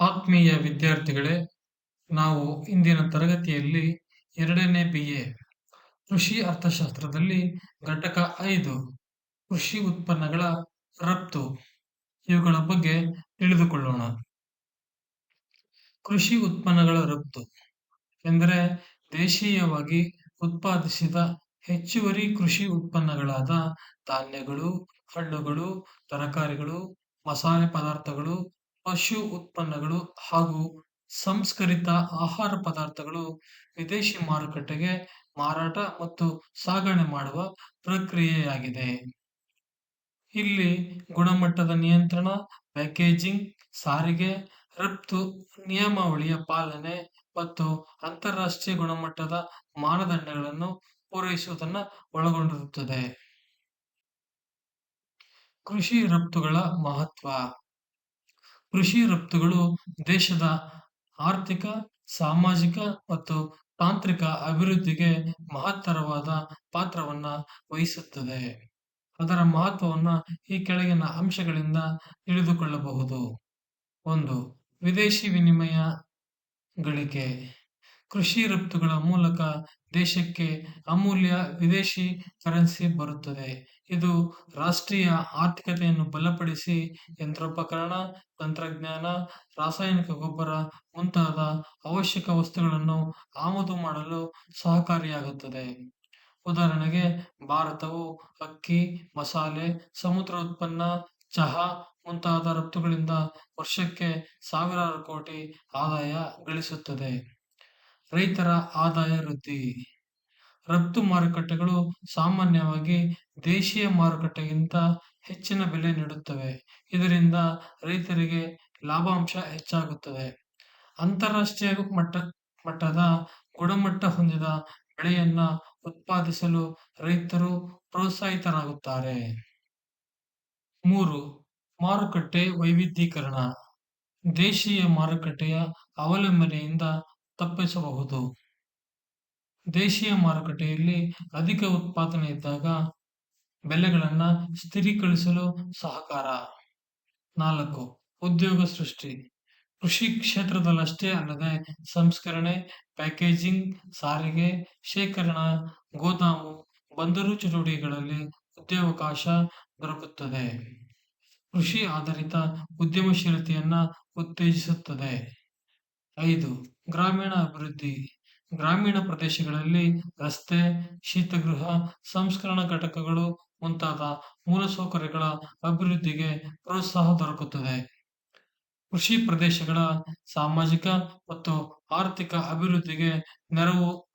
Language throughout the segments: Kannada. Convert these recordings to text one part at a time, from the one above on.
ಆತ್ಮೀಯ ವಿದ್ಯಾರ್ಥಿಗಳೇ, ನಾವು ಇಂದಿನ ತರಗತಿಯಲ್ಲಿ ಎರಡನೇ ಬಿ.ಎ ಕೃಷಿ ಅರ್ಥಶಾಸ್ತ್ರದಲ್ಲಿ ಘಟಕ ಐದು, ಕೃಷಿ ಉತ್ಪನ್ನಗಳ ರಫ್ತು, ಇವುಗಳ ಬಗ್ಗೆ ತಿಳಿದುಕೊಳ್ಳೋಣ. ಕೃಷಿ ಉತ್ಪನ್ನಗಳ ರಫ್ತು ಎಂದರೆ ದೇಶೀಯವಾಗಿ ಉತ್ಪಾದಿಸಿದ ಹೆಚ್ಚುವರಿ ಕೃಷಿ ಉತ್ಪನ್ನಗಳಾದ ಧಾನ್ಯಗಳು, ಹಣ್ಣುಗಳು, ತರಕಾರಿಗಳು, ಮಸಾಲೆ ಪದಾರ್ಥಗಳು ಪಶು ಉತ್ಪನ್ನಗಳು ಹಾಗೂ ಸಂಸ್ಕರಿತ ಆಹಾರ ಪದಾರ್ಥಗಳು ವಿದೇಶಿ ಮಾರುಕಟ್ಟೆಗೆ ಮಾರಾಟ ಮತ್ತು ಸಾಗಣೆ ಮಾಡುವ ಪ್ರಕ್ರಿಯೆಯಾಗಿದೆ. ಇಲ್ಲಿ ಗುಣಮಟ್ಟದ ನಿಯಂತ್ರಣ, ಪ್ಯಾಕೇಜಿಂಗ್, ಸಾರಿಗೆ, ರಫ್ತು, ನಿಯಮಾವಳಿಯ ಪಾಲನೆ ಮತ್ತು ಅಂತಾರಾಷ್ಟ್ರೀಯ ಗುಣಮಟ್ಟದ ಮಾನದಂಡಗಳನ್ನು ಪೂರೈಸುವುದನ್ನು ಒಳಗೊಂಡಿರುತ್ತದೆ. ಕೃಷಿ ರಫ್ತುಗಳ ಮಹತ್ವ. ಕೃಷಿ ರಫ್ತುಗಳು ದೇಶದ ಆರ್ಥಿಕ, ಸಾಮಾಜಿಕ ಮತ್ತು ತಾಂತ್ರಿಕ ಅಭಿವೃದ್ಧಿಗೆ ಮಹತ್ತರವಾದ ಪಾತ್ರವನ್ನ ವಹಿಸುತ್ತದೆ. ಅದರ ಮಹತ್ವವನ್ನ ಈ ಕೆಳಗಿನ ಅಂಶಗಳಿಂದ ತಿಳಿದುಕೊಳ್ಳಬಹುದು. ಒಂದು, ವಿದೇಶಿ ವಿನಿಮಯ ಗಳಿಕೆ ಕೃಷಿ ರಫ್ತುಗಳ ಮೂಲಕ ದೇಶಕ್ಕೆ ಅಮೂಲ್ಯ ವಿದೇಶಿ ಕರೆನ್ಸಿ ಬರುತ್ತದೆ. ಇದು ರಾಷ್ಟ್ರೀಯ ಆರ್ಥಿಕತೆಯನ್ನು ಬಲಪಡಿಸಿ ಯಂತ್ರೋಪಕರಣ, ತಂತ್ರಜ್ಞಾನ, ರಾಸಾಯನಿಕ ಗೊಬ್ಬರ ಮುಂತಾದ ಅವಶ್ಯಕ ವಸ್ತುಗಳನ್ನು ಆಮದು ಮಾಡಲು ಸಹಕಾರಿಯಾಗುತ್ತದೆ. ಉದಾಹರಣೆಗೆ, ಭಾರತವು ಅಕ್ಕಿ, ಮಸಾಲೆ, ಸಮುದ್ರ ಉತ್ಪನ್ನ, ಚಹಾ ಮುಂತಾದ ರಫ್ತುಗಳಿಂದ ವರ್ಷಕ್ಕೆ ಸಾವಿರಾರು ಕೋಟಿ ಆದಾಯ ಗಳಿಸುತ್ತದೆ. ರೈತರ ಆದಾಯ ವೃದ್ಧಿ. ರಫ್ತು ಮಾರುಕಟ್ಟೆಗಳು ಸಾಮಾನ್ಯವಾಗಿ ದೇಶೀಯ ಮಾರುಕಟ್ಟೆಗಿಂತ ಹೆಚ್ಚಿನ ಬೆಲೆ ನೀಡುತ್ತವೆ. ಇದರಿಂದ ರೈತರಿಗೆ ಲಾಭಾಂಶ ಹೆಚ್ಚಾಗುತ್ತದೆ. ಅಂತಾರಾಷ್ಟ್ರೀಯ ಮಟ್ಟ, ಮಟ್ಟದ ಗುಣಮಟ್ಟ ಹೊಂದಿದ ಬೆಳೆಯನ್ನ ಉತ್ಪಾದಿಸಲು ರೈತರು ಪ್ರೋತ್ಸಾಹಿತರಾಗುತ್ತಾರೆ. ಮೂರು, ಮಾರುಕಟ್ಟೆ ವೈವಿಧ್ಯೀಕರಣ. ದೇಶೀಯ ಮಾರುಕಟ್ಟೆಯ ಅವಲಂಬನೆಯಿಂದ ತಪ್ಪಿಸಬಹುದು. ದೇಶೀಯ ಮಾರುಕಟ್ಟೆಯಲ್ಲಿ ಅಧಿಕ ಉತ್ಪಾದನೆ ಇದ್ದಾಗ ಬೆಲೆಗಳನ್ನು ಸ್ಥಿರೀಕರಿಸಲು ಸಹಕಾರ. ನಾಲ್ಕು, ಉದ್ಯೋಗ ಸೃಷ್ಟಿ. ಕೃಷಿ ಕ್ಷೇತ್ರದಲ್ಲಷ್ಟೇ ಅಲ್ಲದೆ ಸಂಸ್ಕರಣೆ, ಪ್ಯಾಕೇಜಿಂಗ್, ಸಾರಿಗೆ, ಶೇಖರಣಾ, ಗೋದಾಮು, ಬಂದರು ಚಟುವಟಿಕೆಗಳಲ್ಲಿ ಉದ್ಯೋಗಾವಕಾಶ ದೊರಕುತ್ತದೆ. ಕೃಷಿ ಆಧಾರಿತ ಉದ್ಯಮಶೀಲತೆಯನ್ನ ಉತ್ತೇಜಿಸುತ್ತದೆ. ಐದು ಗ್ರಾಮೀಣ ಅಭಿವೃದ್ಧಿ, ಗ್ರಾಮೀಣ ಪ್ರದೇಶಗಳಲ್ಲಿ ರಸ್ತೆ, ಶೀತಗೃಹ, ಸಂಸ್ಕರಣಾ ಘಟಕಗಳು ಮುಂತಾದ ಮೂಲಸೌಕರ್ಯಗಳ ಅಭಿವೃದ್ಧಿಗೆ ಪ್ರೋತ್ಸಾಹ ದೊರಕುತ್ತದೆ. ಕೃಷಿ ಪ್ರದೇಶಗಳ ಸಾಮಾಜಿಕ ಮತ್ತು ಆರ್ಥಿಕ ಅಭಿವೃದ್ಧಿಗೆ ನೆರವು.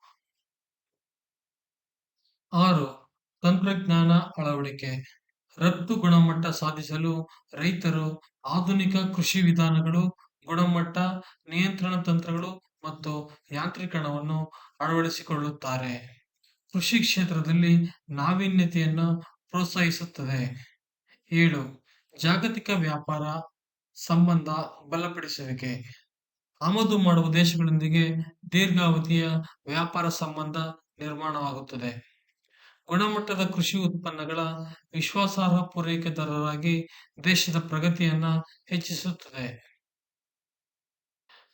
ಆರು, ತಂತ್ರಜ್ಞಾನ ಅಳವಡಿಕೆ. ರಫ್ತು ಗುಣಮಟ್ಟ ಸಾಧಿಸಲು ರೈತರು ಆಧುನಿಕ ಕೃಷಿ ವಿಧಾನಗಳು ಗುಣಮಟ್ಟ ನಿಯಂತ್ರಣ ತಂತ್ರಗಳು ಮತ್ತು ಯಾಂತ್ರೀಕರಣವನ್ನು ಅಳವಡಿಸಿಕೊಳ್ಳುತ್ತಾರೆ. ಕೃಷಿ ಕ್ಷೇತ್ರದಲ್ಲಿ ನಾವೀನ್ಯತೆಯನ್ನು ಪ್ರೋತ್ಸಾಹಿಸುತ್ತದೆ. ಏಳು, ಜಾಗತಿಕ ವ್ಯಾಪಾರ ಸಂಬಂಧ ಬಲಪಡಿಸುವಿಕೆ. ಆಮದು ಮಾಡುವ ದೇಶಗಳೊಂದಿಗೆ ದೀರ್ಘಾವಧಿಯ ವ್ಯಾಪಾರ ಸಂಬಂಧ ನಿರ್ಮಾಣವಾಗುತ್ತದೆ. ಗುಣಮಟ್ಟದ ಕೃಷಿ ಉತ್ಪನ್ನಗಳ ವಿಶ್ವಾಸಾರ್ಹ ಪೂರೈಕೆದಾರರಾಗಿ ದೇಶದ ಪ್ರಗತಿಯನ್ನ ಹೆಚ್ಚಿಸುತ್ತದೆ.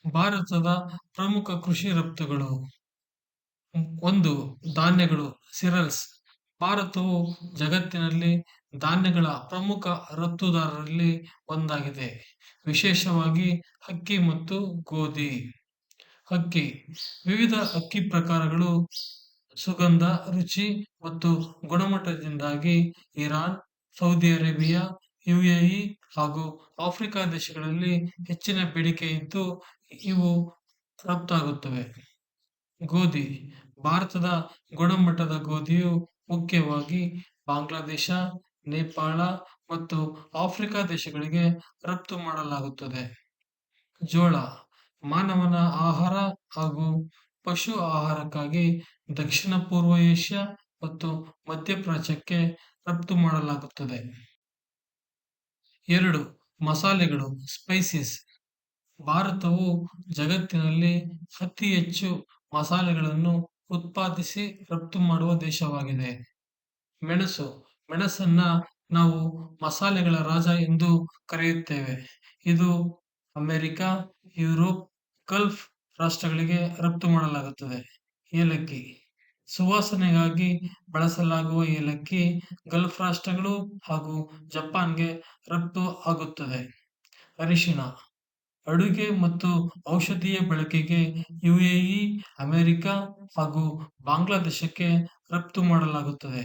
ಭಾರತದ ಪ್ರಮುಖ ಕೃಷಿ ರಫ್ತುಗಳು ಒಂದು ಧಾನ್ಯಗಳು, ಸಿರಲ್ಸ್. ಭಾರತವು ಜಗತ್ತಿನಲ್ಲಿ ಧಾನ್ಯಗಳ ಪ್ರಮುಖ ರಫ್ತುದಾರರಲ್ಲಿ ಒಂದಾಗಿದೆ. ವಿಶೇಷವಾಗಿ ಅಕ್ಕಿ ಮತ್ತು ಗೋಧಿ. ಅಕ್ಕಿ. ವಿವಿಧ ಅಕ್ಕಿ ಪ್ರಕಾರಗಳು ಸುಗಂಧ, ರುಚಿ ಮತ್ತು ಗುಣಮಟ್ಟದಿಂದಾಗಿ ಇರಾನ್, ಸೌದಿ ಅರೇಬಿಯಾ, ಯುಎಇ ಹಾಗೂ ಆಫ್ರಿಕಾ ದೇಶಗಳಲ್ಲಿ ಹೆಚ್ಚಿನ ಬೇಡಿಕೆ ಇದ್ದು ಇವು ರಫ್ತಾಗುತ್ತವೆ ಗೋಧಿ, ಭಾರತದ ಗುಣಮಟ್ಟದ ಗೋಧಿಯು ಮುಖ್ಯವಾಗಿ ಬಾಂಗ್ಲಾದೇಶ, ನೇಪಾಳ ಮತ್ತು ಆಫ್ರಿಕಾ ದೇಶಗಳಿಗೆ ರಫ್ತು ಮಾಡಲಾಗುತ್ತದೆ. ಜೋಳ, ಮಾನವನ ಆಹಾರ ಹಾಗೂ ಪಶು ಆಹಾರಕ್ಕಾಗಿ ದಕ್ಷಿಣ ಪೂರ್ವ ಏಷ್ಯಾ ಮತ್ತು ಮಧ್ಯಪ್ರಾಚ್ಯಕ್ಕೆ ರಫ್ತು ಮಾಡಲಾಗುತ್ತದೆ. ಎರಡು, ಮಸಾಲೆಗಳು ಸ್ಪೈಸಿಸ್ ಭಾರತವು ಜಗತ್ತಿನಲ್ಲಿ ಅತಿ ಹೆಚ್ಚು ಮಸಾಲೆಗಳನ್ನು ಉತ್ಪಾದಿಸಿ ರಫ್ತು ಮಾಡುವ ದೇಶವಾಗಿದೆ ಮೆಣಸು ಮೆಣಸನ್ನ ನಾವು ಮಸಾಲೆಗಳ ರಾಜ ಎಂದು ಕರೆಯುತ್ತೇವೆ ಇದು ಅಮೆರಿಕ, ಯುರೋಪ್, ಗಲ್ಫ್ ರಾಷ್ಟ್ರಗಳಿಗೆ ರಫ್ತು ಮಾಡಲಾಗುತ್ತದೆ. ಏಲಕ್ಕಿ ಸುವಾಸನೆಗಾಗಿ ಬಳಸಲಾಗುವ ಏಲಕ್ಕಿ ಗಲ್ಫ್ ರಾಷ್ಟ್ರಗಳು ಹಾಗೂ ಜಪಾನ್‌ಗೆ ರಫ್ತು ಆಗುತ್ತದೆ. ಅರಿಶಿಣ ಅಡುಗೆ ಮತ್ತು ಔಷಧೀಯ ಬಳಕೆಗೆ ಯುಎಇ, ಅಮೆರಿಕ ಹಾಗೂ ಬಾಂಗ್ಲಾದೇಶಕ್ಕೆ ರಫ್ತು ಮಾಡಲಾಗುತ್ತದೆ.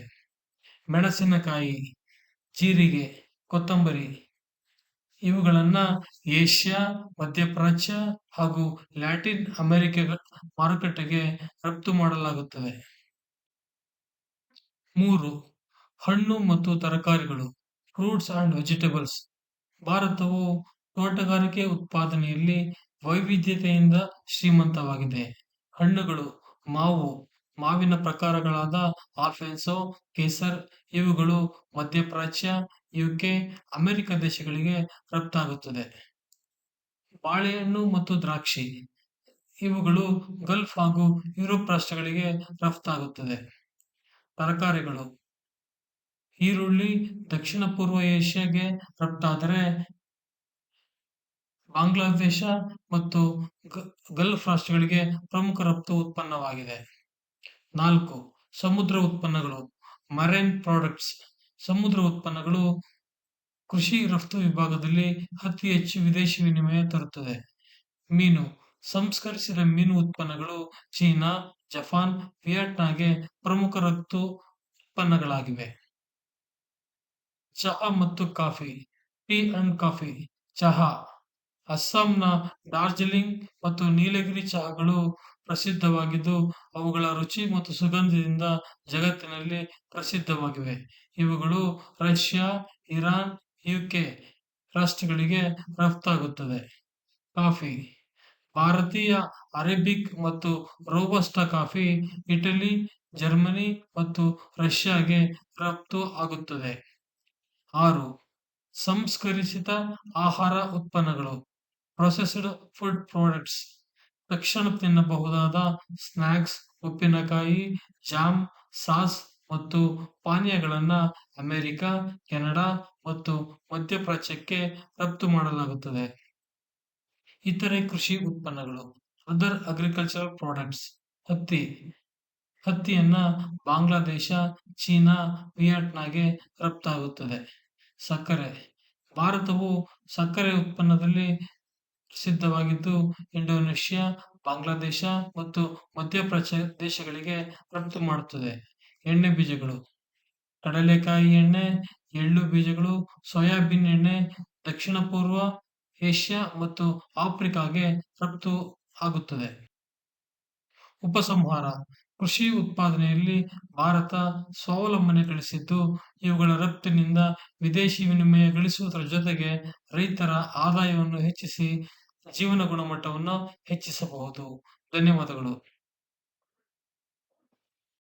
ಮೆಣಸಿನಕಾಯಿ, ಜೀರಿಗೆ, ಕೊತ್ತಂಬರಿ ಇವುಗಳನ್ನ ಏಷ್ಯಾ, ಮಧ್ಯಪ್ರಾಚ್ಯ ಹಾಗೂ ಲ್ಯಾಟಿನ್ ಅಮೆರಿಕ ಮಾರುಕಟ್ಟೆಗೆ ರಫ್ತು ಮಾಡಲಾಗುತ್ತದೆ. ಮೂರು ಹಣ್ಣು ಮತ್ತು ತರಕಾರಿಗಳು ಫ್ರೂಟ್ಸ್ ಅಂಡ್ ವೆಜಿಟೇಬಲ್ಸ್ ಭಾರತವು ತೋಟಗಾರಿಕೆ ಉತ್ಪಾದನೆಯಲ್ಲಿ ವೈವಿಧ್ಯತೆಯಿಂದ ಶ್ರೀಮಂತವಾಗಿದೆ. ಹಣ್ಣುಗಳು ಮಾವು, ಮಾವಿನ ಪ್ರಕಾರಗಳಾದ ಆಲ್ಫೆನ್ಸೋ ಕೇಸರ್ ಇವುಗಳು ಮಧ್ಯಪ್ರಾಚ್ಯ, ಯುಕೆ, ಅಮೆರಿಕ ದೇಶಗಳಿಗೆ ರಫ್ತಾಗುತ್ತದೆ. ಬಾಳೆಹಣ್ಣು ಮತ್ತು ದ್ರಾಕ್ಷಿ ಇವುಗಳು ಗಲ್ಫ್ ಹಾಗೂ ಯುರೋಪ್ ರಾಷ್ಟ್ರಗಳಿಗೆ ರಫ್ತಾಗುತ್ತದೆ. ತರಕಾರಿಗಳು ಈರುಳ್ಳಿ ದಕ್ಷಿಣ-ಪೂರ್ವ ಏಷ್ಯಾಗೆ ರಫ್ತಾದರೆ ಬಾಂಗ್ಲಾದೇಶ ಮತ್ತು ಗಲ್ಫ್ ರಾಷ್ಟ್ರಗಳಿಗೆ ಪ್ರಮುಖ ರಫ್ತು ಉತ್ಪನ್ನವಾಗಿದೆ. ನಾಲ್ಕು ಸಮುದ್ರ ಉತ್ಪನ್ನಗಳು ಮರೈನ್ ಪ್ರಾಡಕ್ಟ್ಸ್ ಸಮುದ್ರ ಉತ್ಪನ್ನಗಳು ಕೃಷಿ ರಫ್ತು ವಿಭಾಗದಲ್ಲಿ ಅತಿ ಹೆಚ್ಚು ವಿದೇಶಿ ವಿನಿಮಯ ತರುತ್ತದೆ. ಮೀನು ಸಂಸ್ಕರಿಸಿದ ಮೀನು ಉತ್ಪನ್ನಗಳು ಚೀನಾ, ಜಪಾನ್, ವಿಯೆಟ್ನಾಗೆ ಪ್ರಮುಖ ರಫ್ತು ಉತ್ಪನ್ನಗಳಾಗಿವೆ. ಚಹಾ ಮತ್ತು ಕಾಫಿ ಟೀ ಅಂಡ್ ಕಾಫಿ ಚಹಾ ಅಸ್ಸಾಂನ ಡಾರ್ಜಿಲಿಂಗ್ ಮತ್ತು ನೀಲಗಿರಿ ಚಹಾಗಳು ಪ್ರಸಿದ್ಧವಾಗಿದ್ದು ಅವುಗಳ ರುಚಿ ಮತ್ತು ಸುಗಂಧದಿಂದ ಜಗತ್ತಿನಲ್ಲಿ ಪ್ರಸಿದ್ಧವಾಗಿವೆ. ಇವುಗಳು ರಷ್ಯಾ, ಇರಾನ್, ಯುಕೆ ರಾಷ್ಟ್ರಗಳಿಗೆ ರಫ್ತಾಗುತ್ತದೆ. ಕಾಫಿ ಭಾರತೀಯ ಅರೇಬಿಕ್ ಮತ್ತು ರೋಬಸ್ಟ ಕಾಫಿ ಇಟಲಿ, ಜರ್ಮನಿ ಮತ್ತು ರಷ್ಯಾಗೆ ರಫ್ತು ಆಗುತ್ತದೆ. ಆರು ಸಂಸ್ಕರಿಸಿದ ಆಹಾರ ಉತ್ಪನ್ನಗಳು ಪ್ರೊಸೆಸ್ಡ್ ಫುಡ್ ಪ್ರಾಡಕ್ಟ್ಸ್ ತಕ್ಷಣ ತಿನ್ನಬಹುದಾದ ಸ್ನ್ಯಾಕ್ಸ್, ಉಪ್ಪಿನಕಾಯಿ, ಜಾಮ್, ಸಾಸ್ ಮತ್ತು ಪಾನೀಯಗಳನ್ನ ಅಮೆರಿಕ, ಕೆನಡಾ ಮತ್ತು ಮಧ್ಯಪ್ರಾಚ್ಯಕ್ಕೆ ರಫ್ತು ಮಾಡಲಾಗುತ್ತದೆ. ಇತರೆ ಕೃಷಿ ಉತ್ಪನ್ನಗಳು ಅದರ್ ಅಗ್ರಿಕಲ್ಚರಲ್ ಪ್ರಾಡಕ್ಟ್ಸ್ ಹತ್ತಿ ಹತ್ತಿಯನ್ನ ಬಾಂಗ್ಲಾದೇಶ, ಚೀನಾ, ವಿಯಟ್ನಾಗೆ ರಫ್ತಾಗುತ್ತದೆ. ಸಕ್ಕರೆ ಭಾರತವು ಸಕ್ಕರೆ ಉತ್ಪನ್ನದಲ್ಲಿ ಪ್ರಸಿದ್ಧವಾಗಿದ್ದು ಇಂಡೋನೇಷ್ಯಾ, ಬಾಂಗ್ಲಾದೇಶ ಮತ್ತು ಮಧ್ಯಪ್ರಾಚ್ಯ ದೇಶಗಳಿಗೆ ರಫ್ತು ಮಾಡುತ್ತದೆ. ಎಣ್ಣೆ ಬೀಜಗಳು ಕಡಲೆಕಾಯಿ ಎಣ್ಣೆ, ಎಳ್ಳು ಬೀಜಗಳು, ಸೋಯಾಬೀನ್ ಎಣ್ಣೆ ದಕ್ಷಿಣ-ಪೂರ್ವ ಏಷ್ಯಾ ಮತ್ತು ಆಫ್ರಿಕಾಗೆ ರಫ್ತು ಆಗುತ್ತದೆ. ಉಪಸಂಹಾರ ಕೃಷಿ ಉತ್ಪಾದನೆಯಲ್ಲಿ ಭಾರತ ಸ್ವಾವಲಂಬನೆ ಗಳಿಸಿದ್ದು ಇವುಗಳ ರಫ್ತಿನಿಂದ ವಿದೇಶಿ ವಿನಿಮಯ ಗಳಿಸುವುದರ ಜೊತೆಗೆ ರೈತರ ಆದಾಯವನ್ನು ಹೆಚ್ಚಿಸಿ ಜೀವನ ಗುಣಮಟ್ಟವನ್ನು ಹೆಚ್ಚಿಸಬಹುದು. ಧನ್ಯವಾದಗಳು.